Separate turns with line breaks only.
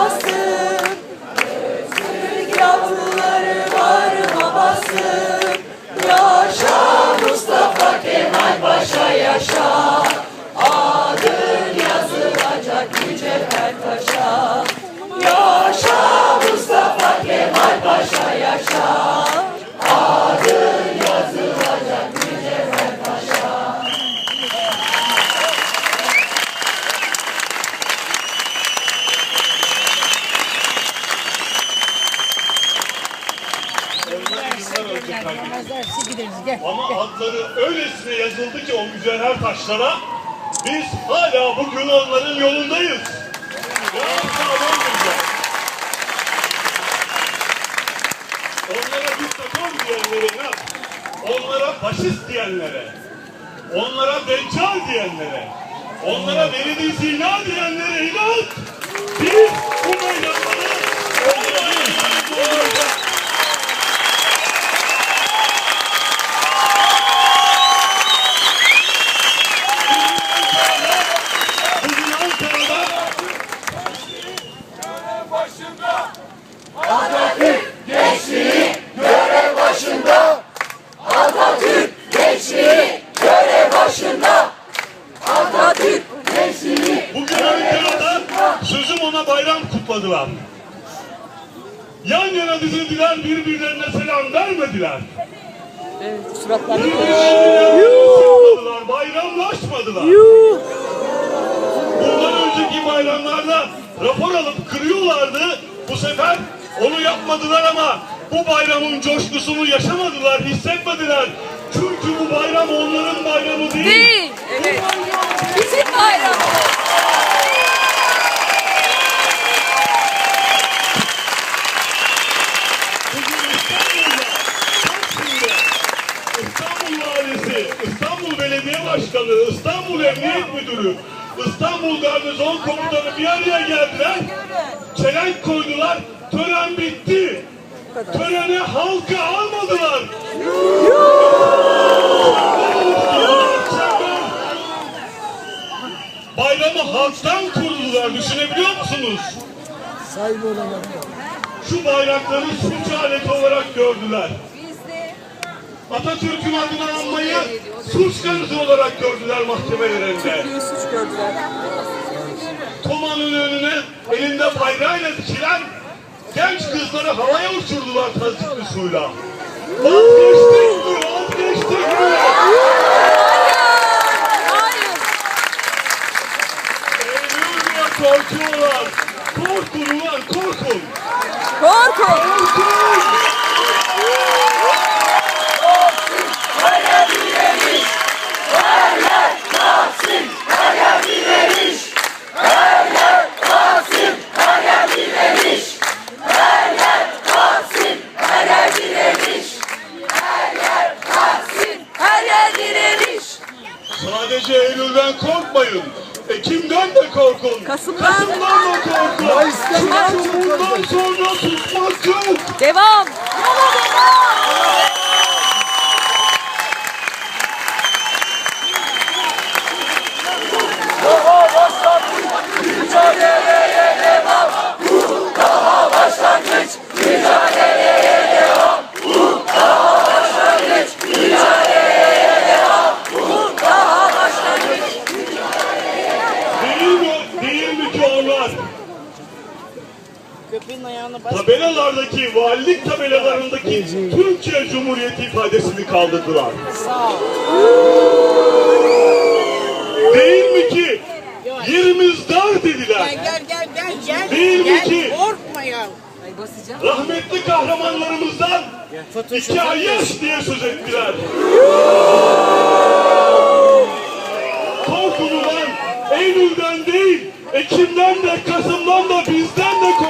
babası Türk var babası. Yaşa Mustafa Kemal Paşa yaşa. Gel,
kaybettik.
yemezler, siz gideriz. Gel.
Ama adları öylesine yazıldı ki o mücevher taşlara biz hala bugün onların yolundayız. Onlara diktatör diyenlere inat. Onlara faşist diyenlere, onlara deccal diyenlere, onlara velidi zina diyenlere inat. Biz bayram kutladılar. Yan yana dizildiler birbirlerine selam vermediler.
Evet, suratlarını
Sıkmadılar, bayramlaşmadılar. Bundan önceki bayramlarda rapor alıp kırıyorlardı. Bu sefer onu yapmadılar ama bu bayramın coşkusunu yaşamadılar, hissetmediler. Çünkü bu bayram onların bayramı değil.
Değil. Evet.
Başkanı, İstanbul Emniyet Müdürü, İstanbul Garnizon Komutanı bir araya geldiler. Çelenk koydular, tören bitti. Törene halkı almadılar. Bayramı halktan kurdular, düşünebiliyor musunuz?
Sahibi olalım.
Şu bayrakları suç aleti olarak gördüler. Atatürk'ün adını anmayı suç kanıtı olarak gördüler mahkemelerinde.
suç gördüler.
Tomanın önüne elinde bayrağıyla dikilen genç kızları havaya uçurdular tazikli suyla. Vazgeçtik mi? Vazgeçtik mi?
Hayır.
Eylül diye korkuyorlar. Korkun ulan korkun.
Korkun.
Korkun.
Her yer direniş.
Sadece Eylül'den korkmayın. Ekim'den de korkun.
Kasım'dan.
Kasım'dan da korkun.
Mayıs'tan
Çünkü bundan sonra susmak yok.
Devam. Yola devam.
Değil mi? Değil mi ki onlar?
Köpeğin ayağına bas.
Tabelalardaki, valilik tabelalarındaki Türkiye Cumhuriyeti ifadesini kaldırdılar.
Sağ ol.
Değil mi ki? Yerimiz dar dediler.
Gel gel gel gel.
Değil mi
gel.
ki?
Korkma ya.
Ay basacağım.
Rahmetli kahramanlarımızdan
Fotoğrafı
iki ay yaş diye söz ettiler. Korkun ulan Eylül'den değil, Ekim'den de, Kasım'dan da bizden de korkun.